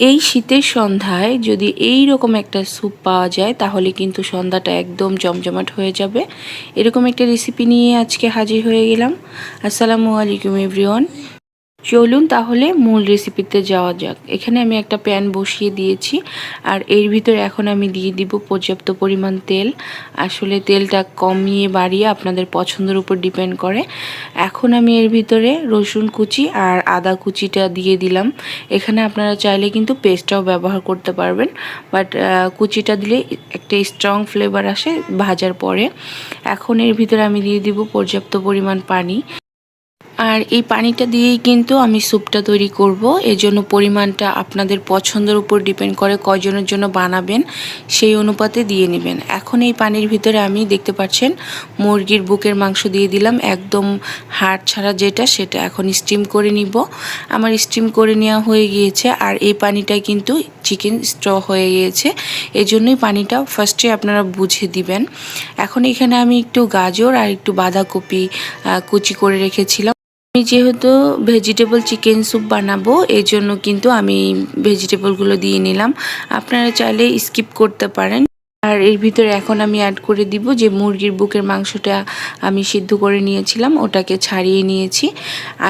এই শীতের সন্ধ্যায় যদি এই রকম একটা স্যুপ পাওয়া যায়, তাহলে কিন্তু সন্ধ্যাটা একদম জমজমাট হয়ে যাবে। এরকম একটা রেসিপি নিয়ে আজকে হাজির হয়ে গেলাম। আসসালামু আলাইকুম এভরিওয়ান চলুন তাহলে মূল রেসিপিতে যাওয়া যাক। এখানে আমি একটা প্যান বসিয়ে দিয়েছি আর এর ভিতরে এখন আমি দিয়ে দিব পর্যাপ্ত পরিমাণ তেল। আসলে তেলটা কমিয়ে বাড়িয়ে আপনাদের পছন্দের উপর ডিপেন্ড করে। এখন আমি এর ভিতরে রসুন কুচি আর আদা কুচিটা দিয়ে দিলাম। এখানে আপনারা চাইলে কিন্তু পেস্টটাও ব্যবহার করতে পারবেন। বাট কুচিটা দিলে একটা স্ট্রং ফ্লেভার আসে ভাজার পরে। এখন এর ভিতরে আমি দিয়ে দিব পর্যাপ্ত পরিমাণ পানি। আর এই পানিটা দিয়েই কিন্তু আমি স্যুপটা তৈরি করব। জন্য পরিমাণটা আপনাদের পছন্দের উপর ডিপেন্ড করে কয়জনের জন্য বানাবেন, সেই অনুপাতে দিয়ে নেবেন। এখন এই পানির ভিতরে আমি দেখতে পাচ্ছেন মুরগির বুকের মাংস দিয়ে দিলাম। একদম হাড় ছাড়া যেটা, সেটা এখন স্টিম করে নিব। আমার স্টিম করে নেওয়া হয়ে গিয়েছে আর এই পানিটা কিন্তু চিকেন স্ট্র হয়ে গিয়েছে। এই জন্যই পানিটা ফার্স্টে আপনারা বুঝে দিবেন। এখন এখানে আমি একটু গাজর আর একটু বাঁধাকপি কুচি করে রেখেছিলাম। আমি যেহেতু ভেজিটেবল চিকেন স্যুপ বানাবো এই জন্য কিন্তু আমি ভেজিটেবলগুলো দিয়ে নিলাম। আপনারা চাইলে স্কিপ করতে পারেন। আর এর ভিতরে এখন আমি অ্যাড করে দিব যে মুরগির বুকের মাংসটা আমি সিদ্ধ করে নিয়েছিলাম, ওটাকে ছাড়িয়ে নিয়েছি।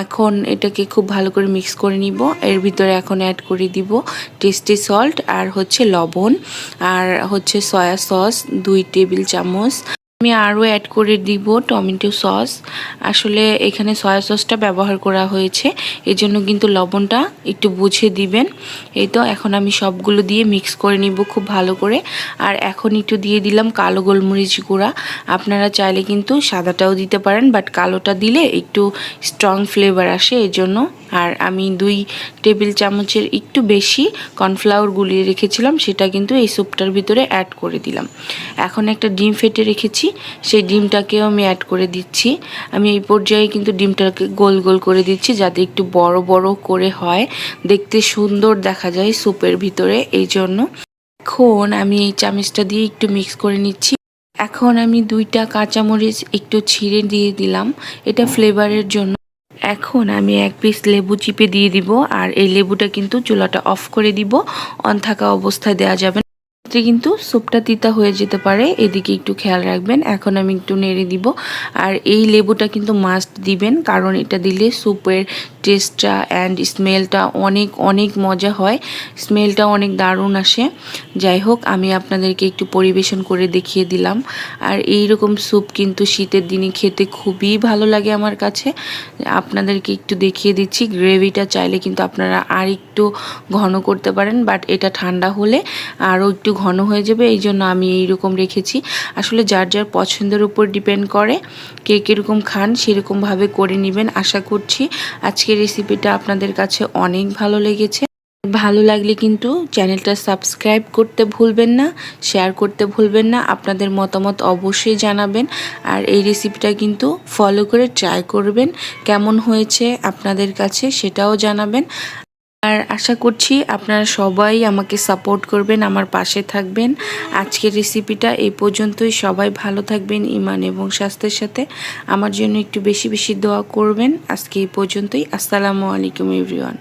এখন এটাকে খুব ভালো করে মিক্স করে নিব। এর ভিতরে এখন অ্যাড করে দিব টেস্টি সল্ট আর হচ্ছে লবণ আর হচ্ছে সয়া সস দুই টেবিল চামচ। আমি আরও অ্যাড করে দিব টমেটো সস। আসলে এখানে সয়া সসটা ব্যবহার করা হয়েছে। এই জন্য কিন্তু লবণটা একটু বুঝে দিবেন। এই তো, এখন আমি সবগুলো দিয়ে মিক্স করে নিব খুব ভালো করে। আর এখন একটু দিয়ে দিলাম কালো গোলমরিচ গুঁড়া। আপনারা চাইলে কিন্তু সাদাটাও দিতে পারেন বাট কালোটা দিলে একটু স্ট্রং ফ্লেভার আসে এই জন্য। আর আমি দুই টেবিল চামচের একটু বেশি কর্নফ্লাওয়ার গুলিয়ে রেখেছিলাম, সেটা কিন্তু এই স্যুপটার ভিতরে অ্যাড করে দিলাম। এখন একটা ডিম ফেটে রেখেছি। সেই ডিমটাকেও আমি অ্যাড করে দিচ্ছি। আমি এই পর্যায়ে কিন্তু ডিমটাকে গোল গোল করে দিচ্ছি যাতে একটু বড় বড় করে হয়। দেখতে সুন্দর দেখা যায় স্যুপের ভিতরে, এই জন্য। এখন আমি এই চামচটা দিয়ে একটু মিক্স করে নিচ্ছি। এখন আমি দুইটা কাঁচামরিচ একটু ছিঁড়ে দিয়ে দিলাম, এটা ফ্লেভারের জন্য। এখন আমি এক পিস লেবু চিপে দিয়ে দিব, আর এই লেবুটা কিন্তু চুলাটা অফ করে দিব। অন থাকা অবস্থায় দেওয়া যাবে ক্ষেত্রে কিন্তু স্যুপটা তিতা হয়ে যেতে পারে। এদিকে একটু খেয়াল রাখবেন। এখন আমি একটু নেড়ে দিব। আর এই লেবুটা কিন্তু মাস্ট দিবেন, কারণ এটা দিলে স্যুপের টেস্টটা অ্যান্ড স্মেলটা অনেক অনেক মজা হয়। স্মেলটা অনেক দারুণ আসে। যাই হোক, আমি আপনাদেরকে একটু পরিবেশন করে দেখিয়ে দিলাম। আর এই রকম স্যুপ কিন্তু শীতের দিনে খেতে খুবই ভালো লাগে আমার কাছে। আপনাদেরকে একটু দেখিয়ে দিচ্ছি। গ্রেভিটা চাইলে কিন্তু আপনারা আর একটু ঘন করতে পারেন বাট এটা ঠান্ডা হলে আরও একটু ঘন হয়ে যাবে। এই জন্য আমি এইরকম রেখেছি। আসলে যার যার পছন্দের উপর ডিপেন্ড করে, কে কীরকম খান সেরকমভাবে করে নেবেন, আশা করছি। আজকের রেসিপিটা আপনাদের কাছে অনেক ভালো লেগেছে। ভালো লাগলে কিন্তু চ্যানেলটা সাবস্ক্রাইব করতে ভুলবেন না শেয়ার করতে ভুলবেন না, আপনাদের মতামত অবশ্যই জানাবেন। আর এই রেসিপিটা কিন্তু ফলো করে ট্রাই করবেন, কেমন হয়েছে আপনাদের কাছে সেটাও জানাবেন। আর আশা করছি আপনারা সবাই আমাকে সাপোর্ট করবেন, আমার পাশে থাকবেন। আজকের রেসিপিটা এই পর্যন্তই। সবাই ভালো থাকবেন ইমান এবং স্বাস্থ্যের সাথে। আমার জন্য একটু বেশি বেশি দোয়া করবেন। আজকে এই পর্যন্তই। আসসালামু আলাইকুম এভরিওয়ান